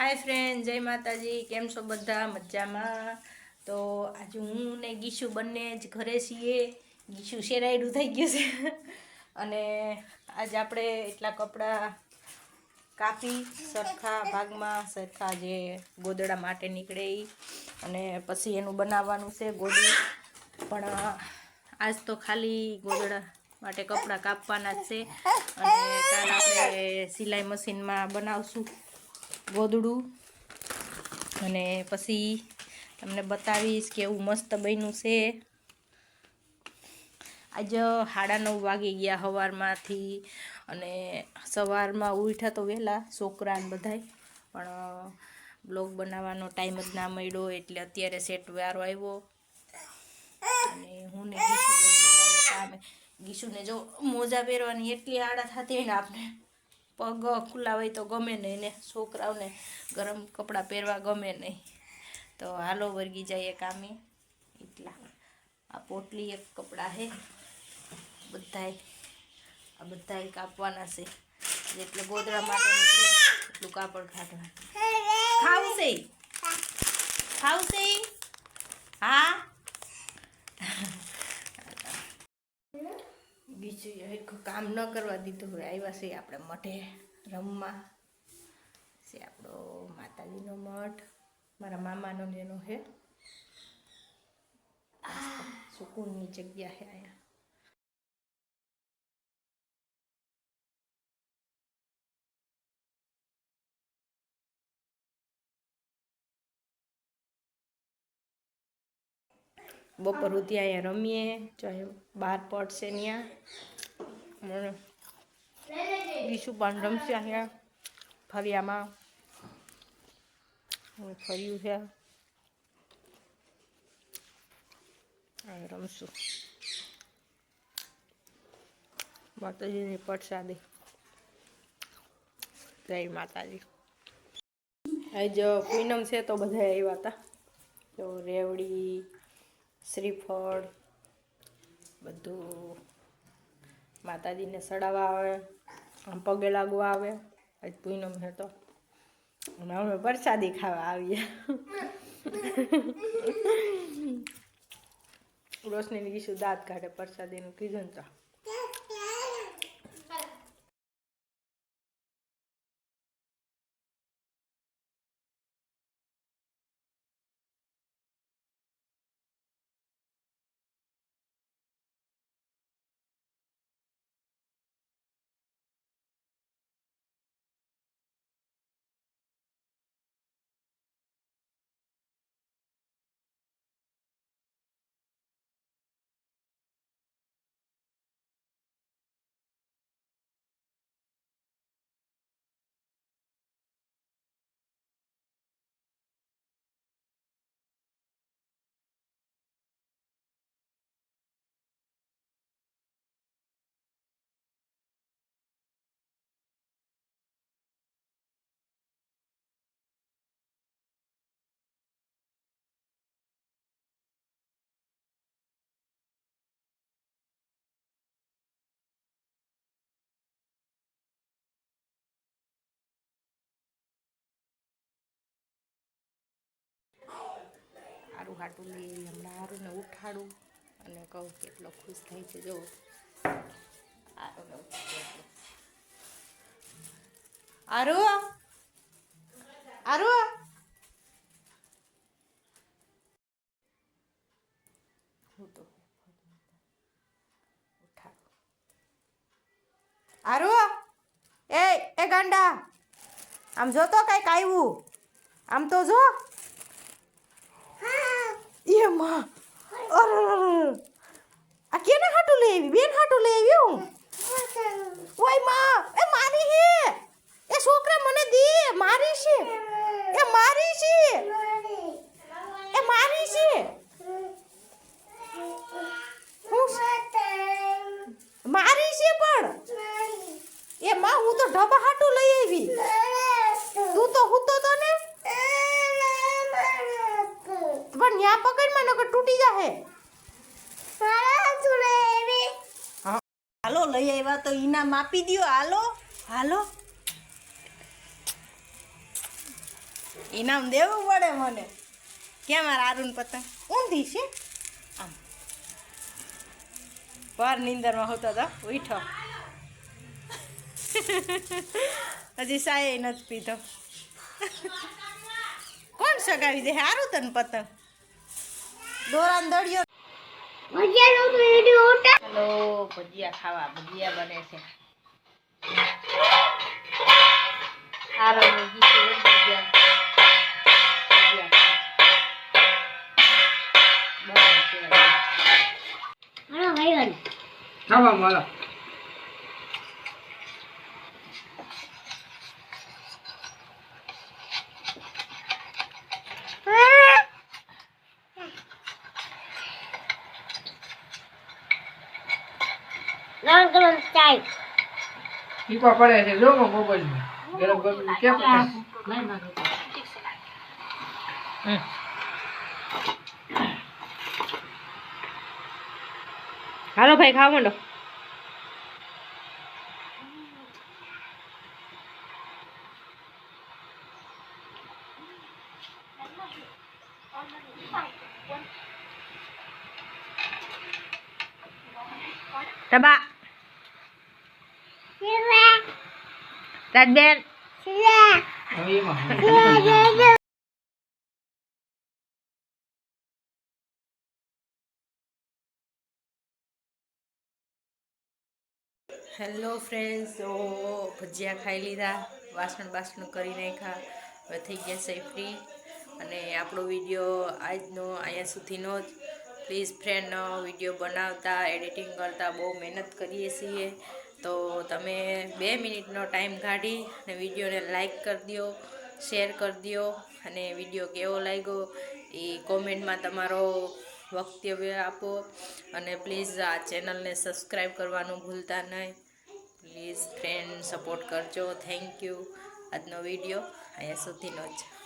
હાય friend જય માતાજી. કેમ છો બધા? મજામાં? તો આજે હું ને ગીશુ બંને જ ઘરે છીએ. ગીશુ શેરાયડું થઈ ગયું છે. અને આજે આપણે એટલા કપડાં કાપી સરખા ભાગમાં, સરખા જે ગોદડા માટે નીકળે એ અને પછી એનું બનાવવાનું છે ગોદડું પણ આજ તો ખાલી ગોદડા માટે કપડાં કાપવાના જ છે. અને કાલ આપણે સિલાઈ મશીનમાં બનાવશું. ગોદડું અને પછી તમને બતાવીશ કે એવું મસ્ત બન્યું છે. આજે સાડા નવ વાગી ગયા સવારમાંથી અને સવારમાં ઉઠ્યા તો વહેલા છોકરાને બધાય, પણ બ્લોગ બનાવવાનો ટાઈમ જ ના મળ્યો એટલે અત્યારે સેટ વારો આવ્યો. અને હું ને ગીસુને જો મોજા પહેરવાની એટલી આડા થતી ને આપણે પગ ખુલ્લા હોય તો ગમે નહીં ને છોકરાઓને ગરમ કપડાં પહેરવા ગમે નહીં. તો હાલો વર્ગી જઈએ કામે. એટલા. આ પોટલી એક કપડાં છે બધાય, આ બધાય કાપવાના છે. એટલે ગોદડા માટે એટલું કાપડ કાઢવાનું ખાવશે? ખાવશે? હા? બીજું એક કામ ન કરવા દીધું આવ્યા છે આપણે મઠે રમવા. છે આપણો માતાજીનો મઠ મારા મામાનો એનો છે. સુકૂનની જગ્યા છે અહીંયા. બપોર સુધી અહીંયા રમીએ ચાહે બહાર પડશે ત્યાં. બીજું પણ રમશે અહીંયા ફરિયામાં. ફર્યું છે. રમશું. માતાજીની પ્રસાદી. જય માતાજી. આજ પૂનમ છે તો બધા આવ્યા હતા. તો રેવડી શ્રીફળ, બધું માતાજીને સડાવવા આવે, આમ પગે લાગવા આવે. આજ પૂનમ છે તો. અને અમે પ્રસાદી ખાવા આવીએ. રોશની કીશું દાંત કાઢે પ્રસાદીનું. કીધું ને તો. હારું હાટું લઈ હમણાં હારુંને ઉઠાડું અને કહું કેટલો ખુશ થાય છે, જો. એ એ ગાંડા, આમ જોતો કંઈક આવ્યું? આમ તો જો. એ માં અરે આ કેને હાટુ લઈ આવી બેન હાટુ લઈ આવી હું ઓયમાં એ મારી હે એ છોકરા મને દે મારી છે એ મારી છે એ મારી છે હું મારી છે પણ એ માં હું તો ઢબા હાટું લઈ આવી તું તો હું તો તો ને પણ ન્યા પકડમાં નકર તૂટી જાહે. હાલો લઈ આવ્યા તો ઈનામ આપી દ્યો હાલો. હાલો. ઇનામ દેવું પડે મને. કેમ મારા આરુણ પતંગ? ઊંધી છે. આમ. પર નિંદરમાં હોતો તો ઉઠો. હજી સાય નથી પીધો. કોણ સગાવી દે? હારું તને પતંગ. દોરાન દળિયો. હેલો ભજીયા ખાવા ભજીયા બને છે. આરો ભજીયા. ભજીયા ખાવા. બને છે. ખાવા મારા ટીપા પડે છે જો મોબાઈલમાં ગરમ ગરમ ક્યાં પડે હમ. હાલો ભાઈ ખાવા માંડો ટબા રાજબેન. હેલો ફ્રેન્ડ્સ, તો ભજીયા ખાઈ લીધા, વાસણ બાસણ કરી નાખ્યા, હવે થઈ ગયા છે ફ્રી અને આપણો વીડિયો આજનો, અહીંયા સુધીનો જ. પ્લીઝ ફ્રેન્ડ વીડિયો બનાવતા એડિટિંગ કરતા બહુ મહેનત કરીએ છીએ. તો તમે બે મિનિટનો ટાઈમ કાઢી અને વિડીયોને લાઈક કરી દો, શેર કરી દો અને વીડિયો કેવો લાગ્યો એ કોમેન્ટમાં તમારો વક્તવ્ય આપો અને પ્લીઝ આ ચેનલને સબસ્ક્રાઈબ કરવાનું ભૂલતા નહીં. પ્લીઝ ફ્રેન્ડ સપોર્ટ કરજો. Thank you. આજનો વીડિયો અહીંયા સુધીનો જ.